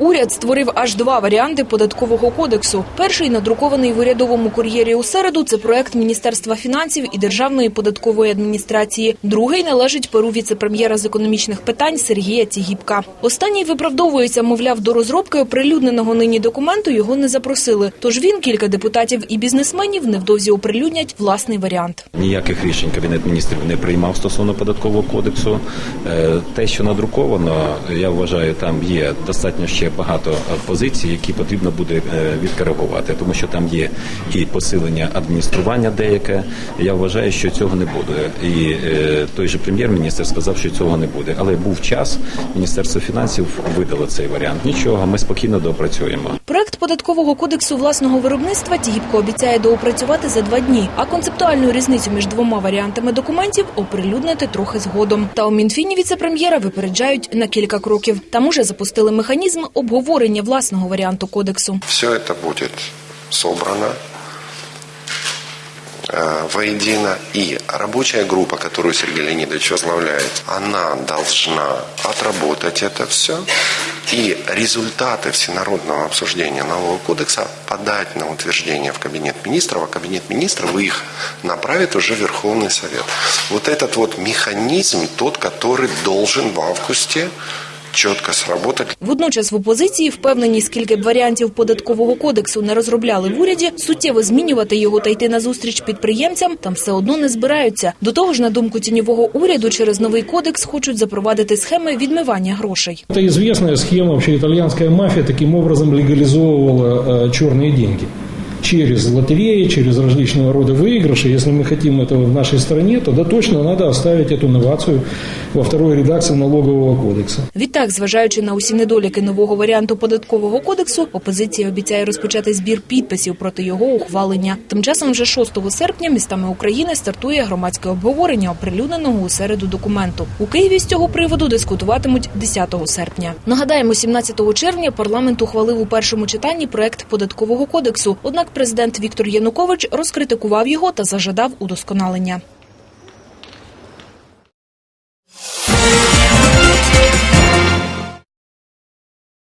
Уряд створив аж два варіанти податкового кодексу. Перший надрукований в урядовому кур'єрі у середу. Це проект Міністерства фінансів і Державної податкової адміністрації. Другий належить перу віце-прем'єра з економічних питань Сергія Цігіпка. Останній виправдовується, мовляв, до розробки оприлюдненого нині документу його не запросили. Тож він, кілька депутатів і бізнесменів невдовзі оприлюднять власний варіант. Ніяких рішень кабінет міністрів не приймав стосовно податкового кодексу. Е, Те, що надруковано, я вважаю, там є достатньо ще багато позицій, які потрібно буде е, відкоригувати, тому що там є і посилення адміністрування деяке. Я вважаю, що цього не буде. І е, той же прем'єр-міністр сказав, що цього не буде. Але був час, міністерство фінансів видало цей варіант. Нічого, ми спокійно доопрацюємо. Проект податкового кодексу власного виробництва Тігіпко обіцяє доопрацювати за два дні, а концептуальну різницю між двома варіантами документів оприлюднити трохи згодом. Та у Мінфіні віце-прем'єра випереджають на кілька кроків. Там уже запустили механізм обговорення власного варіанту кодексу. Все это будет собрано э, воедино. И рабочая группа, которую Сергей Леонидович возглавляет, она должна отработать это все и результаты всенародного обсуждения нового кодекса подать на утверждение в Кабинет министров, а Кабинет министров их направит уже в Верховный Совет. Вот этот вот механизм, тот, который должен в августе четко сработать. Водночас в опозиції впевнені, скільки б варіантів податкового кодексу не розробляли в уряді, суттєво змінювати його та йти на зустріч підприємцям там все одно не збираються. До того ж, на думку тіньового уряду, через новий кодекс хочуть запровадити схеми відмивання грошей. Это известная схема, вообще итальянская мафия таким образом легализовывала э, черные деньги. Через лотереи, через различного рода выигрыши. Если мы хотим этого в нашей стране, тогда точно надо оставить эту новацию во второй редакции налогового кодекса. Відтак, зважаючи на усі недоліки нового варіанту податкового кодексу, опозиція обіцяє розпочати збір підписів проти його ухвалення. Тим часом, вже 6 серпня містами України стартує громадське обговорення оприлюдненого у середу документу. У Києві з цього приводу дискутуватимуть 10 серпня. Нагадаємо, 17 червня парламент ухвалив у першому читанні проект податкового кодексу. Однак президент Віктор Янукович розкритикував його та зажадав удосконалення.